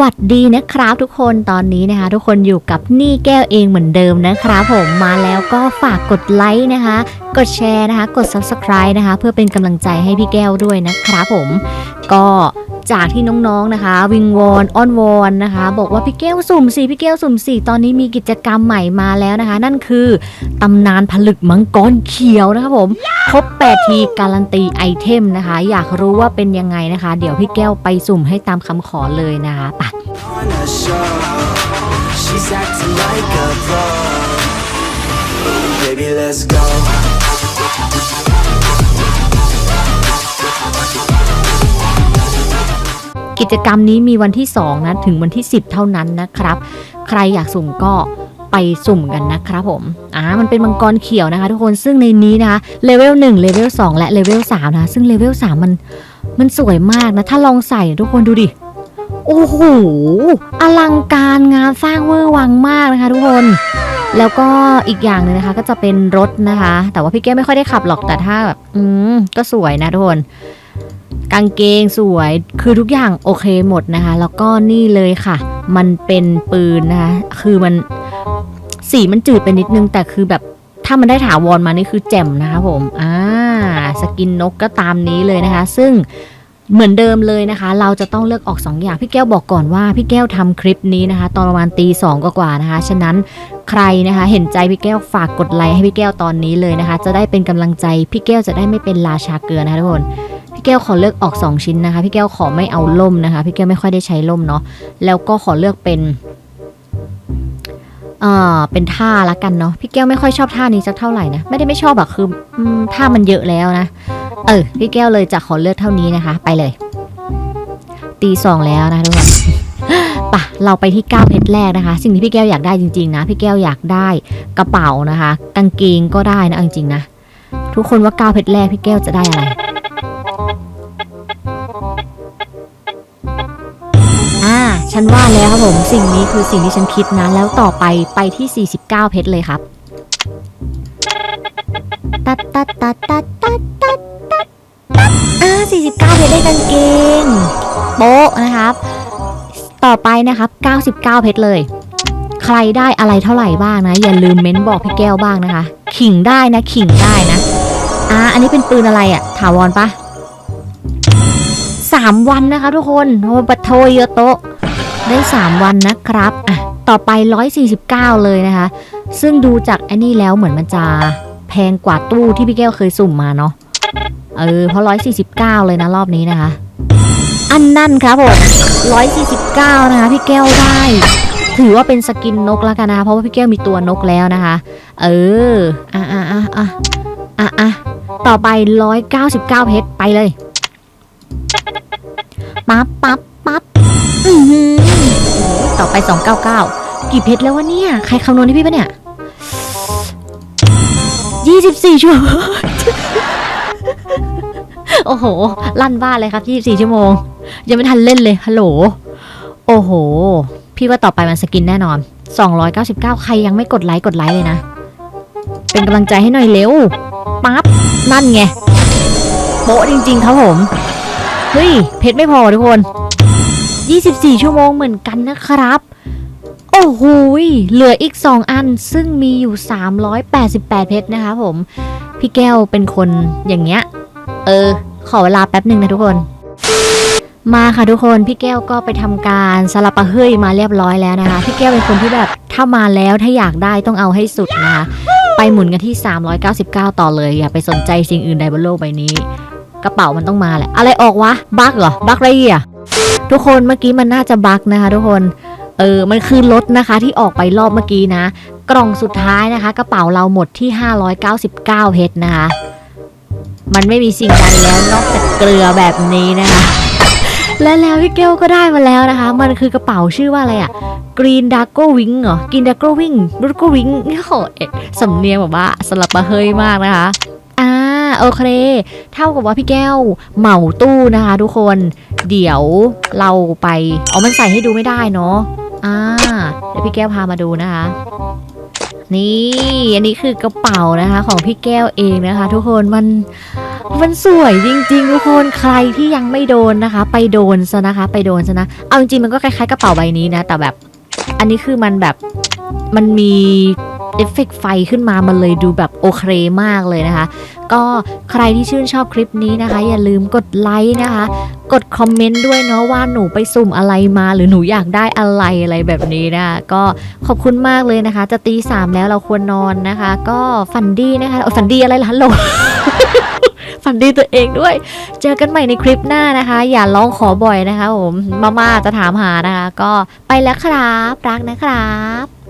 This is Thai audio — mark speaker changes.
Speaker 1: วัสดีนะครับทุกคนตอนนี้นะคะ ทุกคนอยู่กับนี่แก้วเองเหมือนเดิมนะครับผมมาแล้วก็ฝากกดไลค์นะคะ กดแชร์นะคะ กด subscribe นะคะ เพื่อเป็นกำลังใจให้พี่แก้วด้วยนะครับผม ก็ จากที่น้องๆนะคะ วิงวอนอ้อนวอนนะคะ บอกว่าพี่แก้วสุ่มสี่พี่แก้วสุ่มสี่ตอนนี้มีกิจกรรมใหม่มาแล้วนะคะ นั่นคือตำนานผลึกมังกรเขียวนะครับผมครบ8ทีการันตีไอเทมนะคะ อยากรู้ว่าเป็นยังไงนะคะ เดี๋ยวพี่แก้วไปสุ่มให้ตามคำขอเลยนะคะป
Speaker 2: on a show. She's acting like a pro. Baby, let's go.
Speaker 1: กิจกรรมนี้มีวันที่ 2 นะ ถึงวันที่ 10 เท่านั้นนะครับ ใครอยากสุ่มก็ไปสุ่มกันนะครับผม อ่า มันเป็นมังกรเขียวนะคะทุกคน ซึ่งในนี้นะคะ เลเวล1เลเวล2และเลเวล3นะคะซึ่งเลเวล3มัน มันสวยมากนะ ถ้าลองใส่ทุกคนดูดิ โอ้โห อลังการงานสร้างเวอร์วังมากนะคะทุกคน แล้วก็อีกอย่างหนึงนะคะ ก็จะเป็นรถนะคะ แต่ว่าพี่แก้ไม่ค่อยได้ขับหรอก แต่ถ้าแบบ อืม ก็สวยนะทุกคน กางเกงสวย คือทุกอย่างโอเคหมดนะคะ แล้วก็นี่เลยค่ะ มันเป็นปืนนะคะ คือมันสีมันจืดไปนิดนึง แต่คือแบบถ้ามันได้ถาวรมานี่คือแจ่มนะคะผมอ่าสกินนกก็ตามนี้เลยนะคะ ซึ่งเหมือนเดิมเลยนะคะ เราจะต้องเลือกออก 2 อย่าง พี่แก้วบอกก่อนว่าพี่แก้วทำคลิปนี้นะคะ ตอนประมาณตีสองกว่าๆนะคะ ฉะนั้นใครนะคะ เห็นใจพี่แก้วฝากกดไลค์ให้พี่แก้วตอนนี้เลยนะคะ จะได้เป็นกำลังใจพี่แก้วจะได้ไม่เป็นราชาเกลือนะคะทุกคน พี่แก้วขอเลือกออก 2 ชิ้นนะคะ พี่แก้วขอไม่เอาล่มนะคะ พี่แก้วไม่ค่อยได้ใช้ล่มเนาะแล้วก็ขอเลือกเป็นเอ่อเป็นท่าละกันเนาะพี่แก้วไม่ค่อยชอบท่านี้สักเท่าไหร่นะไม่ได้ไม่ชอบอะคืออท่ามันเยอะแล้วนะ เออพี่แก้วเลยจะขอเลือกเท่านี้นะคะ ไปเลย ตีสองแล้วนะทุกคนปะเราไปที่ก้าวเพชรแรกนะคะ สิ่งที่พี่แก้วอยากได้จริง ๆ นะ พี่แก้วอยากได้กระเป๋านะคะ กางเกงก็ได้นะจริงๆนะทุกคนว่าก้าวเพชรแรกพี่แก้วจะได้อะไร อ่า ฉันว่าแล้วครับผม สิ่งนี้คือสิ่งที่ฉันคิดนะ แล้วต่อไปไปที่ 49 เพชรเลยครับ ตัดตัดตัดตัดตัดตัดตัดอ่า49 เพชรได้กันเกงโป๊ะนะครับ ต่อไปนะครับ 99 เพชรเลย ใครได้อะไรเท่าไหร่บ้างนะ อย่าลืมเม้นบอกพี่แก้วบ้างนะคะ ขิงได้นะ ขิงได้นะ อ่า อันนี้เป็นปืนอะไรอะถาวรปะามวันนะคะทุกคนโอ้บัตโทโยโตะได้สามวันนะครับอะต่อไป 149 เลยนะคะ ซึ่งดูจากไอ้นี่แล้วเหมือนมันจะแพงกว่าตู้ที่พี่แก้วเคยสุ่มมาเนาะเออเพราะ 149 เลยนะรอบนี้นะคะ อันนั่นครับผม149 นะคะพี่แก้วได้ถือว่าเป็นสกินนกแล้วกันนะคะเพราะว่าพี่แก้วมีตัวนกแล้วนะคะ เอออะอะอะอะอะอะต่อไป 199 เพชรไปเลย ปั๊บปั๊บปั๊บอือหือต่อไป 299 กี่เพชรแล้ววะเนี่ย ใครคำนวณให้พี่ปะเนี่ย 24 ชั่วโมง โอ้โห ลั่นบ้านเลยครับ 24 ชั่วโมง ยังไม่ทันเล่นเลย ฮัลโหล โอ้โห พี่ว่าต่อไปมันสกินแน่นอน 299 ใครยังไม่กดไลค์กดไลค์เลยนะ เป็นกำลังใจให้หน่อยเร็ว ปั๊บ นั่นไงโป๊ะจริง ๆ ครับผม เฮ้ย เพชรไม่พอทุกคน 24 ชั่วโมงเหมือนกันนะครับ โอ้โหเหลืออีก 2 อันซึ่งมีอยู่ 388 เพชรนะคะผม พี่แก้วเป็นคนอย่างเงี้ย เออ ขอเวลาแป๊บหนึ่งนะทุกคน มาค่ะทุกคนพี่แก้วก็ไปทำการสลับปะเฮ้ยมาเรียบร้อยแล้วนะคะ พี่แก้วเป็นคนที่แบบถ้ามาแล้วถ้าอยากได้ต้องเอาให้สุดนะคะไปหมุนกันที่ 399 ต่อเลย อย่าไปสนใจสิ่งอื่นใดบนโลกใบนี้ กระเป๋ามันต้องมาแหละ อะไรออกวะ บั๊กเหรอ บั๊กอะไรอะ ทุกคนเมื่อกี้มันน่าจะบั๊กนะคะ ทุกคน เออ มันคือรถนะคะที่ออกไปรอบเมื่อกี้นะ กล่องสุดท้ายนะคะ กระเป๋าเราหมดที่ 599เพชรนะคะ มันไม่มีสิ่งใดแล้วนอกจากเกลือแบบนี้นะคะ และแล้วพี่เกลก็ได้มาแล้วนะคะ มันคือกระเป๋าชื่อว่าอะไรอะ Green d a g o Wing เหรอ Green d a g o Wing d a g o Wing นี่โหสำเนียงแบบว่าสลับมาเฮยมากนะคะ โอเค เท่ากับว่าพี่แก้วเหมาตู้นะคะทุกคน เดี๋ยวเราไปเอ๋อมันใส่ให้ดูไม่ได้เนาะ อ่า เดี๋ยวพี่แก้วพามาดูนะคะ นี่ อันนี้คือกระเป๋านะคะ ของพี่แก้วเองนะคะ ทุกคน มันมันสวยจริงๆทุกคนใครที่ยังไม่โดนนะคะ ไปโดนซะนะคะ ไปโดนซะนะ เอาจริงๆมันก็คล้ายๆกระเป๋าใบนี้นะ แต่แบบ อันนี้คือมันแบบมันมี เอฟเฟกต์ไฟขึ้นมามันเลยดูแบบโอเคมากเลยนะคะ ก็ใครที่ชื่นชอบคลิปนี้นะคะ อย่าลืมกดไลค์นะคะ กดคอมเมนต์ด้วยเนาะว่าหนูไปสุ่มอะไรมาหรือหนูอยากได้อะไรอะไรแบบนี้นะคะก็ขอบคุณมากเลยนะคะ จะตีสามแล้วเราควรนอนนะคะ ก็ฝันดีนะคะโอ้ยฝันดีอะไรล่ะฮัลโหลฝันดีตัวเองด้วย เจอกันใหม่ในคลิปหน้านะคะ อย่าร้องขอบ่อยนะคะผมมาม่าจะถามหานะคะ ก็ไปแล้วครับ รักนะครับ